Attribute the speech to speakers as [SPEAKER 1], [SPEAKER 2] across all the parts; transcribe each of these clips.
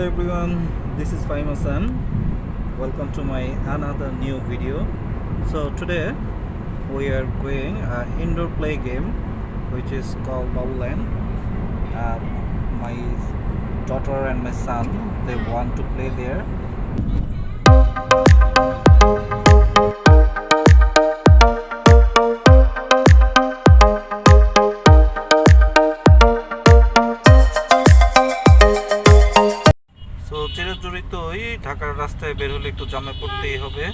[SPEAKER 1] Hello everyone, this is Fahim Hassan. Welcome to my another new video. So today we are going uh, indoor play game which is called Bubble Land. Uh, my daughter and my son they want to play there. So চিরচরিতই ঢাকার রাস্তায় বের হলে একটু জামে পড়তেই হবে।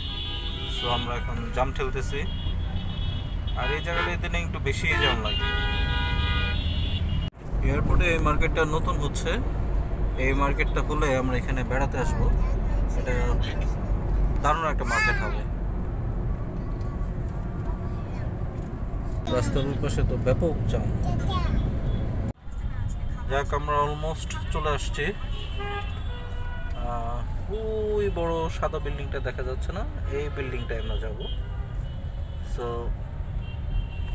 [SPEAKER 1] So আমরা এখন জাম ঠেলতেছি। আর এই জায়গাটা এদিনে একটু বেশি জাম লাগে। এয়ারপোর্টে এই মার্কেটটা নতুন হচ্ছে। এই মার্কেটটা হলে আমরা এখানে বেড়াতে আসব। এটা দারুণ একটা মার্কেট হবে। রাস্তার পাশে তো ব্যাপক জাম। যাক, আমরা অলমোস্ট চলে আসছি। ওই বড় সাদা বিল্ডিংটা দেখা যাচ্ছে না। এই বিল্ডিংটায় আমরা যাব। সো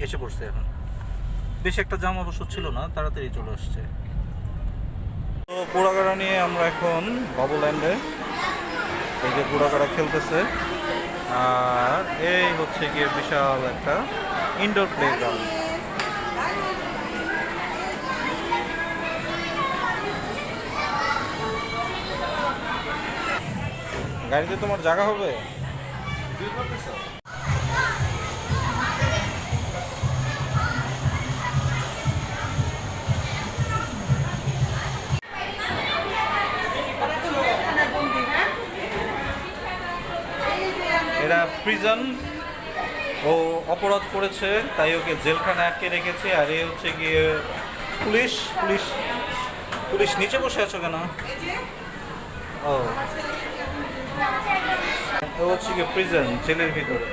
[SPEAKER 1] এসে পড়ছে এখন। বেশ একটা জাম অবশ্য ছিল না, তাড়াতাড়ি চলে আসছে। তো ঘোড়াগাড়া নিয়ে আমরা এখন বাবুল্যান্ডে এই যে ঘোড়াগাড়া খেলতেছে। আর এই হচ্ছে গিয়ে বিশাল একটা ইনডোর প্লে গ্রাউন্ড গাড়িতে তোমার জায়গা হবে? এরা প্রিজন ও অপরাধ করেছে, তাই ওকে জেলখানায় আটকে রেখেছে, আর এ হচ্ছে গিয়ে পুলিশ পুলিশ পুলিশ নিচে বসে আছো কেন? ও। হচ্ছে গিয়ে প্রিজন জেলের ভিতরে।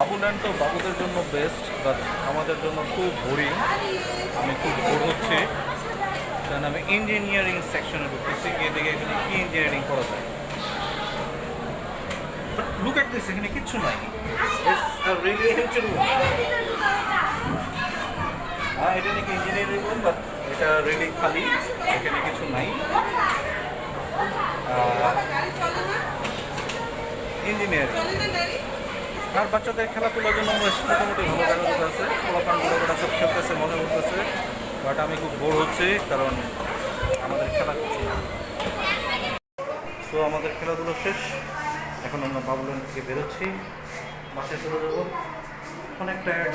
[SPEAKER 1] বাবুল্যান্ড তো বাবুদের জন্য বেস্ট বাট আমাদের জন্য খুব বোরিং আমি খুব বোর হচ্ছি। কারণ আমি ইঞ্জিনিয়ারিং সেকশনে ঢুকতেছি, গিয়ে এখানে কি ইঞ্জিনিয়ারিং করা যায়। লুক এট দিস এখানে কিচ্ছু নাই। হিউজ রুম হ্যাঁ এটা নাকি ইঞ্জিনিয়ারিং রুম বাট এটা রিয়েলি খালি। এখানে কিছু নাই। ইঞ্জিনিয়ারিং। আর বাচ্চাদের খেলাধুলার জন্য মোটামুটি ভালো খেলাধুলা আছে। পোলাপানগুলো ওরা সব খেলতেছে মনে করতেছে। বাট আমি খুব বোর হচ্ছি কারণ আমাদের খেলা সো আমাদের খেলাধুলো শেষ। এখন আমরা বাবুলান থেকে বেরোচ্ছি। বাসায় চলে যাব। অনেক টায়ার্ড